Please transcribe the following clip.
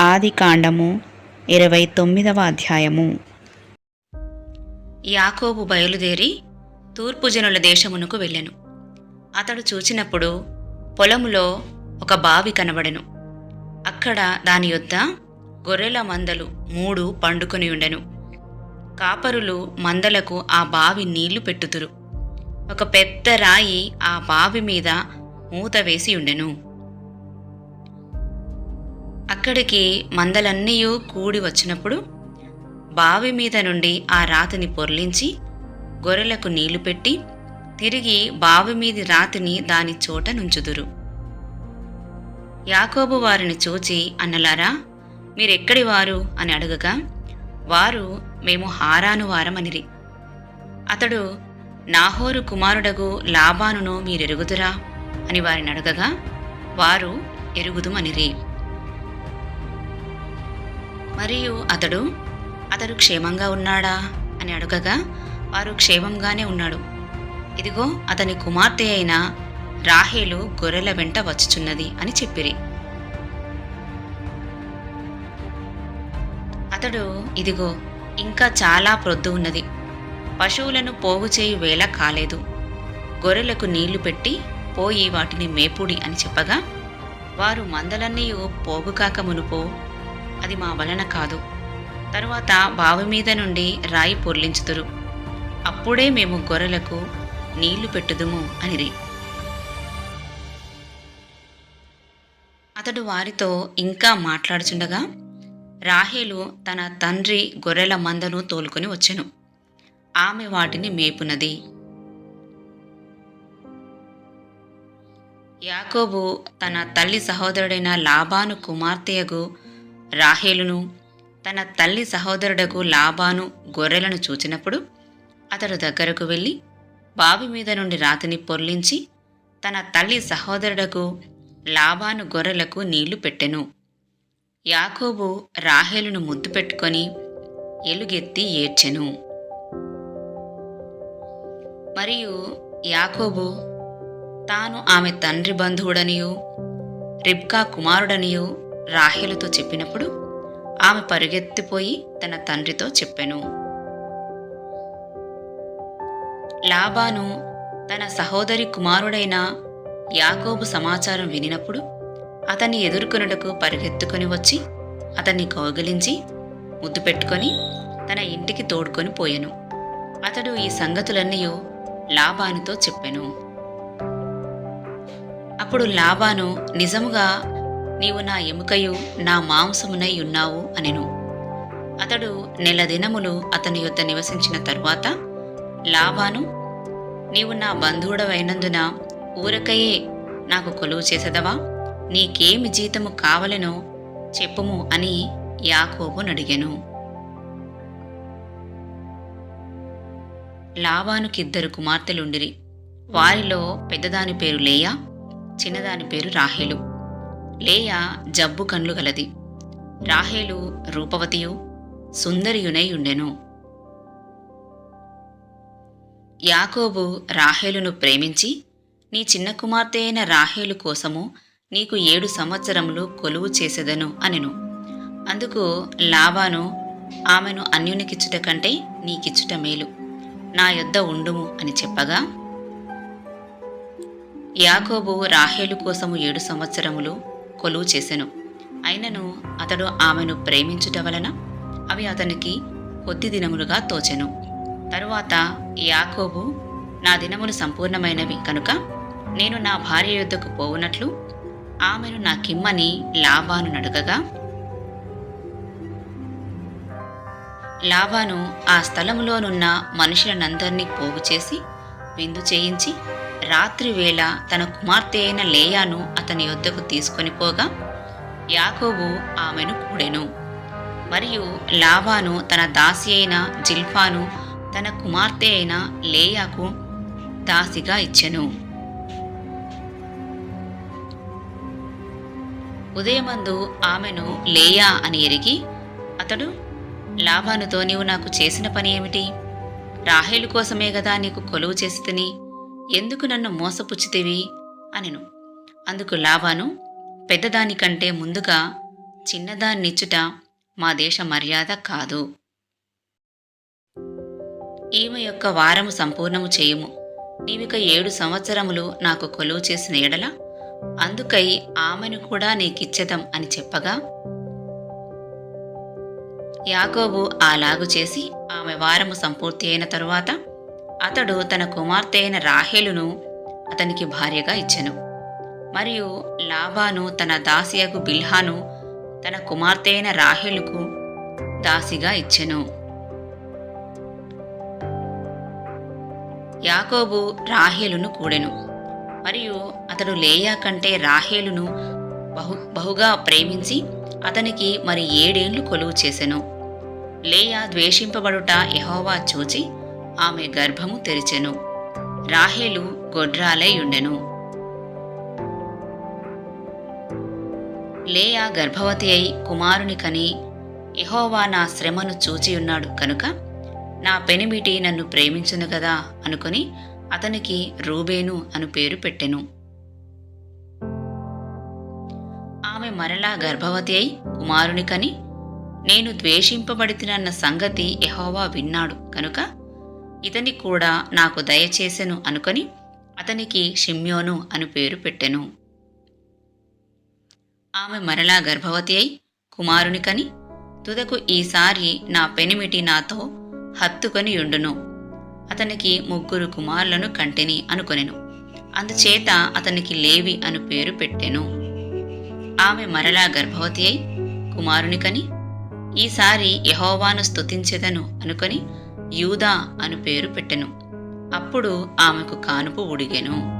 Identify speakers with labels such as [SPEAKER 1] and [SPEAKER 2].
[SPEAKER 1] ఆది కాండము ఇరవై తొమ్మిదవ అధ్యాయము.
[SPEAKER 2] యాకోబు బయలుదేరి తూర్పు జనుల దేశమునకు వెళ్ళెను. అతడు చూచినప్పుడు పొలములో ఒక బావి కనబడెను. అక్కడ దాని యొద్ద గొర్రెల మందలు మూడు పండుకొని ఉండెను. కాపరులు మందలకు ఆ బావి నీళ్ళు పెట్టుతురు ఒక పెద్ద రాయి ఆ బావి మీద మూత వేసి ఉండెను. అక్కడికి మందలన్నీయూ కూడి వచ్చినప్పుడు బావి మీద నుండి ఆ రాతిని పొర్లించి గొర్రెలకు నీళ్ళు పెట్టి తిరిగి బావి మీది రాతిని దాని చోట నుంచుదురు. యాకోబు వారిని చూచి అన్నలారా మీరెక్కడి వారు? అని అడగగా వారు మేము హారాను వారమనిరి. అతడు నాహోరు కుమారుడగు లాబానును మీరెరుగుదురా? అని వారిని అడగగా వారు ఎరుగుదుమనిరి. మరియు అతడు అతడు క్షేమంగా ఉన్నాడా అని అడగగా వారు క్షేమంగానే ఉన్నాడు. ఇదిగో అతని కుమార్తె అయిన రాహేలు గొర్రెల వెంట వచ్చుచున్నది అని చెప్పిరి. అతడు ఇదిగో ఇంకా చాలా ప్రొద్దు ఉన్నది. పశువులను పోగు చేయి వేళ కాలేదు. గొర్రెలకు నీళ్ళు పెట్టి పోయి వాటిని మేపుడి అని చెప్పగా వారు మందలన్నీ పోగు కాక అది మా వలన కాదు. తరువాత బావి మీద నుండి రాయి పొర్లించుదురు. అప్పుడే మేము గొర్రెలకు నీళ్ళు పెట్టుదుము అనిరి. అతడు వారితో ఇంకా మాట్లాడుచుండగా రాహేలు తన తండ్రి గొర్రెల మందను తోలుకొని వచ్చెను. ఆమె వాటిని మేపునది. యాకోబు తన తల్లి సహోదరుడైన లాబాను కుమార్తెయగు రాహేలును తన తల్లి సహోదరుడకు లాబాను గొర్రెలను చూచినప్పుడు అతడు దగ్గరకు వెళ్ళి బావి మీద నుండి రాతిని పొర్లించి తన తల్లి సహోదరుడకు లాబాను గొర్రెలకు నీళ్ళు పెట్టెను. యాకోబు రాహేలును ముద్దు పెట్టుకొని ఎలుగెత్తి ఏడ్చెను. మరియు యాకోబు తాను ఆమె తండ్రి బంధువుడనియు రిబ్కా కుమారుడనియు రాహేలుతో చెప్పినప్పుడు ఆమె పరుగెత్తిపోయి తన తండ్రితో చెప్పెను. లాబాను తన సహోదరి కుమారుడైన యాకోబు సమాచారం వినినప్పుడు అతన్ని ఎదుర్కొనుటకు పరిగెత్తుకొని వచ్చి అతన్ని కౌగిలించి ముద్దు పెట్టుకొని తన ఇంటికి తోడుకొని పోయెను. అతడు ఈ సంగతులన్నీ లాబానుతో చెప్పెను. అప్పుడు లాబాను నిజముగా నీవు నా ఎముకయు నా మాంసమునై ఉన్నావు అనెను. అతడు నెల దినములు అతని యొద్ద నివసించిన తరువాత లాబాను నీవు నా బంధువుడవైనందున ఊరకయే నాకు కొలువు చేసదవా? నీకేమి జీతము కావలెనో చెప్పుము అని యాకోబు నడిగెను. లాబానుకిద్దరు కుమార్తెలుండిరి. వారిలో పెద్దదాని పేరు లేయా చిన్నదాని పేరు రాహేలు. లేయా జబ్బు కండ్లు గలది. రాహేలు రూపవతియు సుందరియునై ఉండెను. యాకోబు రాహేలును ప్రేమించి నీ చిన్న కుమార్తె అయిన రాహేలు కోసము నీకు ఏడు సంవత్సరములు కొలువు చేసేదను అనెను. అందుకు లాబాను ఆమెను అన్యునికిచ్చుట కంటే నీకిచ్చుట మేలు. నా యొద్ద ఉండుము అని చెప్పగా యాకోబు రాహేలు కోసము ఏడు సంవత్సరములు కొలువు చేశాను అయినను అతడు ఆమెను ప్రేమించుట వలన అవి అతనికి కొద్ది దినములుగా తోచెను. తరువాత యాకోబు నా దినములు సంపూర్ణమైనవి కనుక నేను నా భార్య యొద్దకు పోవునట్లు ఆమెను నాకిమ్మని లాభాను నడుగగా. లాభాను ఆ స్థలములోనున్న మనుషులనందరినీ పోగు చేసి విందు చేయించి రాత్రి వేళ తన కుమార్తె అయిన లేయాను అతని యొద్దకు తీసుకొని పోగా యాకోబు ఆమెను కూడెను. మరియు లావాను తన దాసి అయిన జిల్ఫాను తన కుమార్తె అయిన లేయాకు దాసిగా ఇచ్చెను. ఉదయమందు ఆమెను లేయా అని ఎరిగి అతడు లాభానుతో నీవు నాకు చేసిన పని ఏమిటి? రాహేలు కోసమే గదా నీకు కొలువు చేసి తిని ఎందుకు నన్ను మోసపుచ్చితివి? అనెను. అందుకు లాభాను పెద్దదానికంటే ముందుగా చిన్నదాన్నిచ్చుట మా దేశ మర్యాద కాదు. ఈమె యొక్క వారము సంపూర్ణము చేయుము. నీవిక ఏడు సంవత్సరములు నాకు కొలువు చేసిన ఎడల అందుకై ఆమెను కూడా నీకిచ్చెదం అని చెప్పగా యాకోబు అలాగు చేసి ఆమె వారము సంపూర్తి అయిన తరువాత అతడు తన కుమార్తె అయిన రాహేలును అతనికి భార్యగా ఇచ్చెను. మరియు లాబాను తన దాసియకు బిల్హాను తన కుమార్తె అయిన రాహేలుకు దాసిగా ఇచ్చెను. యాకోబు రాహేలును కూడెను. మరియు అతడు లేయా కంటే రాహేలును బహు బహుగా ప్రేమించి అతనికి మరి ఏడేళ్ళు కొలువు చేసెను. లేయా ద్వేషింపబడుట యహోవా చూచి ఆమె గర్భము తెరిచెను. రాహేలు గొడ్రాలై ఉండెను. లేయా గర్భవతి అయి కుమారుని కని ఎహోవా నా శ్రమను చూచియున్నాడు కనుక నా పెనిమిటి నన్ను ప్రేమించును కదా అనుకొని అతనికి రూబేను అను పేరు పెట్టెను. ఆమె మరలా గర్భవతి అయి కుమారుని కని నేను ద్వేషింపబడితినన్న సంగతి ఎహోవా విన్నాడు కనుక ఇతని కూడా నాకు దయచేసెను అనుకొని అతనికి షిమ్యోను అను పేరు పెట్టెను. ఆమె మరలా గర్భవతి అయి కుమారుని కని తుదకు ఈసారి నా పెనిమిటి నాతో హత్తుకొని ఉండును అతనికి ముగ్గురు కుమారులను కంటిని అనుకొనెను. అందుచేత అతనికి లేవి అను పేరు పెట్టెను. ఆమె మరలా గర్భవతి అయి కుమారుని కని ఈసారి యహోవాను స్తుతించెదను అనుకొని యూదా అను పేరు పెట్టెను. అప్పుడు ఆమెకు కానుపు ఉడిగెను